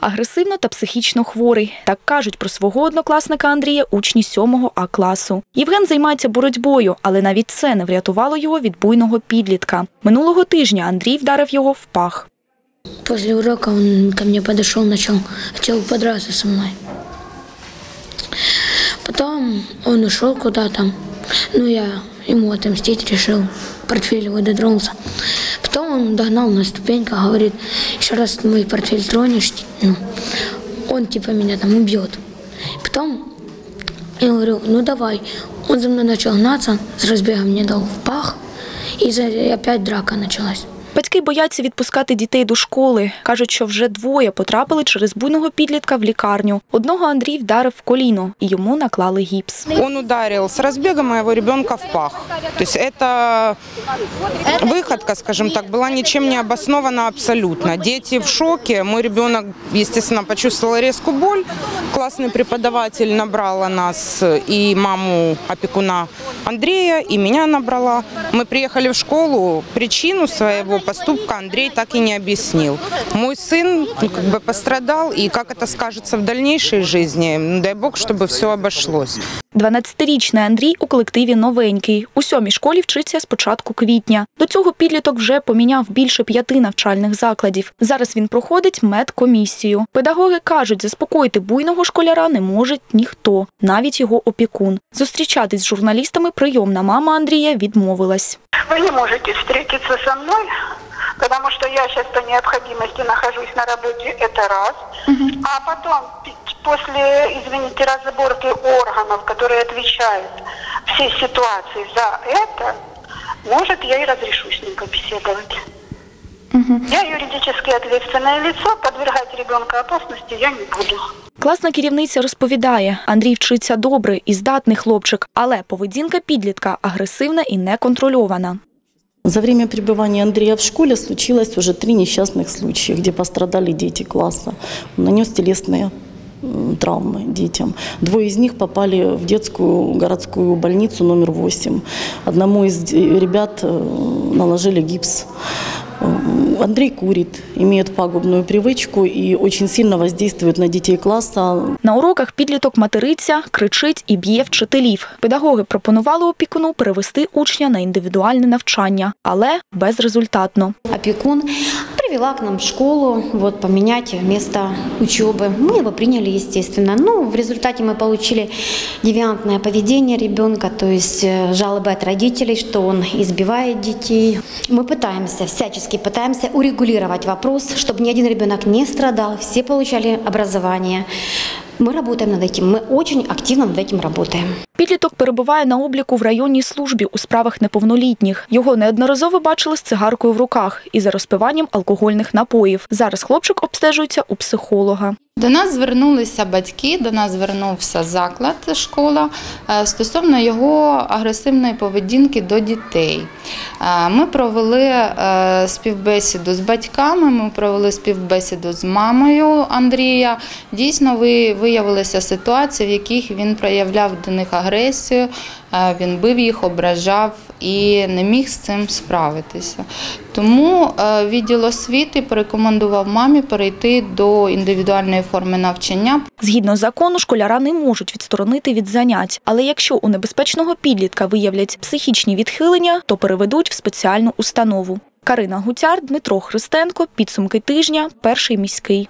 агресивно та психічно хворий. Так кажуть про свого однокласника Андрія учні 7 А класу. Євген займається боротьбою, але навіть це не врятувало його від буйного підлітка. Минулого тижня Андрій вдарив його в пах. После урока он ко мне подошел, начал, хотел подраться со мной. Потом он ушел куда-то. Ну, я ему отомстить решил. Портфель его дотронулся. Потом он догнал на ступеньках, говорит, еще раз мой портфель тронешь, ну, он типа меня там убьет. Потом я говорю, ну давай. Он за мной начал гнаться, с разбега мне дал в пах, и опять драка началась. Батьки бояться відпускати дітей до школи. Кажуть, що вже двоє потрапили через буйного підлітка в лікарню. Одного Андрій вдарив в коліно і йому наклали гіпс. Он ударил с разбега моего ребенка в пах. То есть это выходка, скажем так, была ничем не обоснована абсолютно. Дети в шоке. Мой ребенок, естественно, почувствовал резкую боль. Классный преподаватель набрала нас и маму опекуна Андрея, и меня набрала. Мы приехали в школу. Причину своего поступка Андрей так и не объяснил. Мой сын ну, как бы пострадал, и как это скажется в дальнейшей жизни, ну, дай бог, чтобы все обошлось. 12-річний Андрій у колективі новенький. У сьомій школі вчиться з початку квітня. До цього підліток вже поміняв більше п'яти навчальних закладів. Зараз він проходить медкомісію. Педагоги кажуть, заспокоїти буйного школяра не може ніхто, навіть його опікун. Зустрічатись з журналістами прийомна мама Андрія відмовилась. Вы не можете встретиться со мной, потому что я сейчас по необходимости нахожусь на работе, это раз. А потом, после, извините, разборки органов, которые отвечают всей ситуации за это, может, я и разрешу с ним побеседовать. Я юридически ответственное лицо, подвергать ребенка опасности я не буду. Класна керівниця розповідає, Андрій вчиться добре і здатний хлопчик, але поведінка підлітка агресивна і неконтрольована. За время пребывания Андрея в школе случилось уже три несчастных случая, где пострадали дети класса. Он нанес телесные м, травмы детям. Двое из них попали в детскую городскую больницу номер 8. Одному из д- ребят э, наложили гипс. М, Андрей курит, имеет пагубную привычку и очень сильно воздействует на детей класса. На уроках підліток материться, кричить і б'є вчителів. Педагоги пропонували опікуну перевести учня на індивідуальне навчання, але безрезультатно. опекун привела к нам в школу, вот, поменять место учебы. Мы его приняли, естественно. Ну, в результате мы получили девиантное поведение ребенка, то есть э, жалобы от родителей, что он избивает детей. Мы пытаемся, всячески пытаемся урегулировать вопрос, чтобы ни один ребенок не страдал, все получали образование. Мы работаем над этим, мы очень активно над этим работаем. Підліток перебуває на обліку в районній службі у справах неповнолітніх. Його неодноразово бачили з цигаркою в руках і за розпиванням алкогольних напоїв. Зараз хлопчик обстежується у психолога. До нас звернулися батьки, до нас звернувся заклад школа е, стосовно його агресивної поведінки до дітей. Е, Ми провели е, співбесіду з батьками, ми провели співбесіду з мамою Андрія. Дійсно, ви- виявилися ситуації, в яких він проявляв до них агресію, е, він бив їх, ображав і не міг з цим справитися. Тому е, відділ освіти порекомендував мамі перейти до індивідуальної форми навчання. Згідно закону, школяра не можуть відсторонити від занять, але якщо у небезпечного підлітка виявлять психічні відхилення, то переведуть в спеціальну установу. Карина Гутяр, Дмитро Христенко. Підсумки тижня. Перший міський.